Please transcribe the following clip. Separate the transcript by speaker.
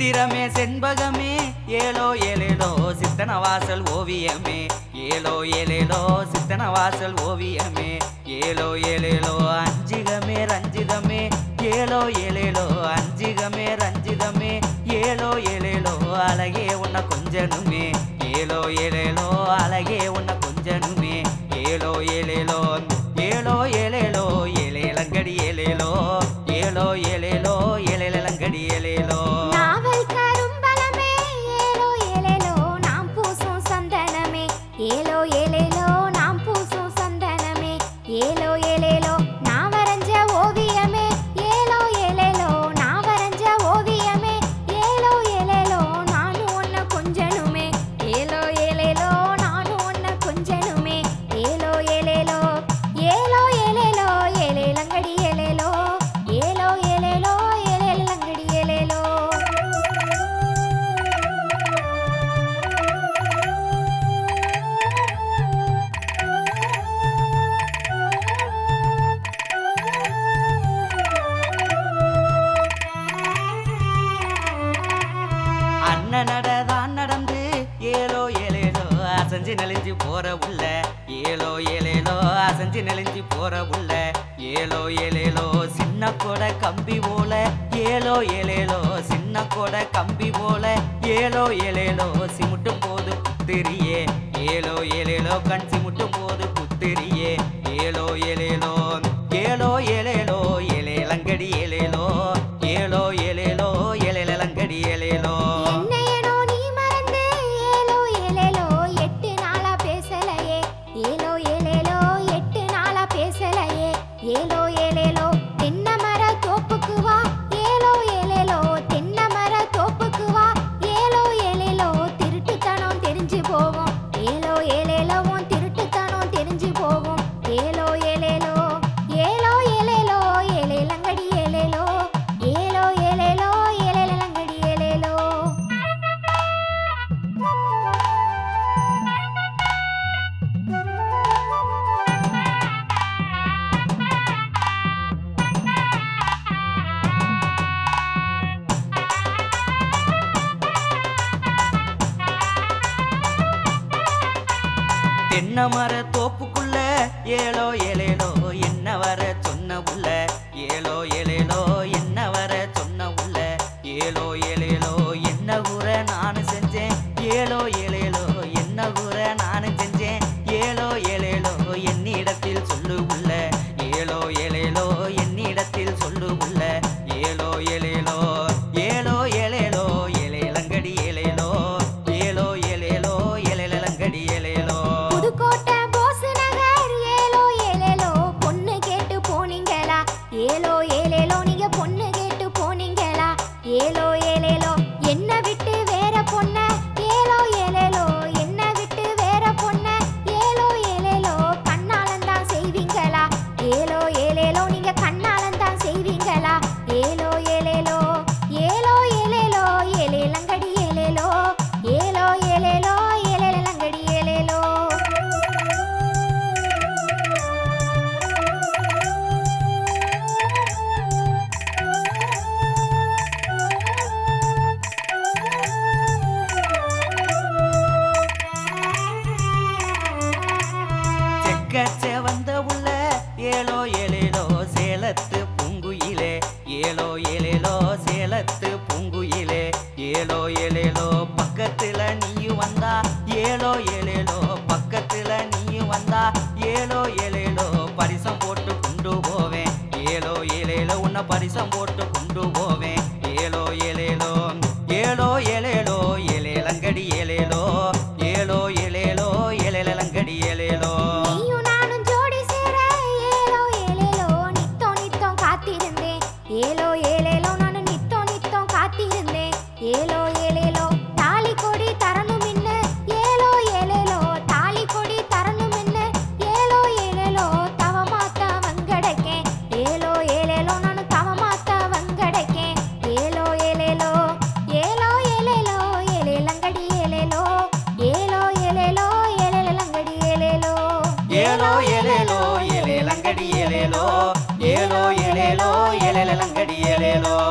Speaker 1: சித்திரமே செண்பகமே ஏலோ ஏலேலோ சித்தன வாசல் ஓவியமே. ஏலோ ஏலேலோ சித்தன வாசல் ஓவியமே. ஏலோ ஏலேலோ அஞ்சிகமே ரஞ்சிதமே. ஏலோ ஏலேலோ அஞ்சிகமே ரஞ்சிதமே. ஏலோ ஏலேலோ அழகே உன்னை கொஞ்சனுமே. ஏலோ ஏலேலோ அழகே உன்னை கொஞ்சனுமே. ஏலோ ஏலேலோ நெளிஞ்சு நெளிஞ்சு போற உள்ள. ஏலோ ஏலேலோ சின்ன கொட கம்பி போல. ஏலோ ஏலேலோ சின்ன கொட கம்பி போல. ஏலோ ஏலேலோ சிமுட்டும் போது தெரியே. ஏலோ ஏலேலோ கண்
Speaker 2: தென்ன
Speaker 1: மரத்து hello சேர்த்த உள்ள ஏலோ ஏலேலோ சேலத்து பூங்குயிலே ஏலோ ஏலேலோ சேலத்து பூங்குயிலே ஏலோ ஏலேலோ பக்கத்துல நீயும் வந்தா ஏலோ ஏலேலோ பக்கத்துல நீயும் வந்தா ஏலோ ஏலே ರೇಣೋ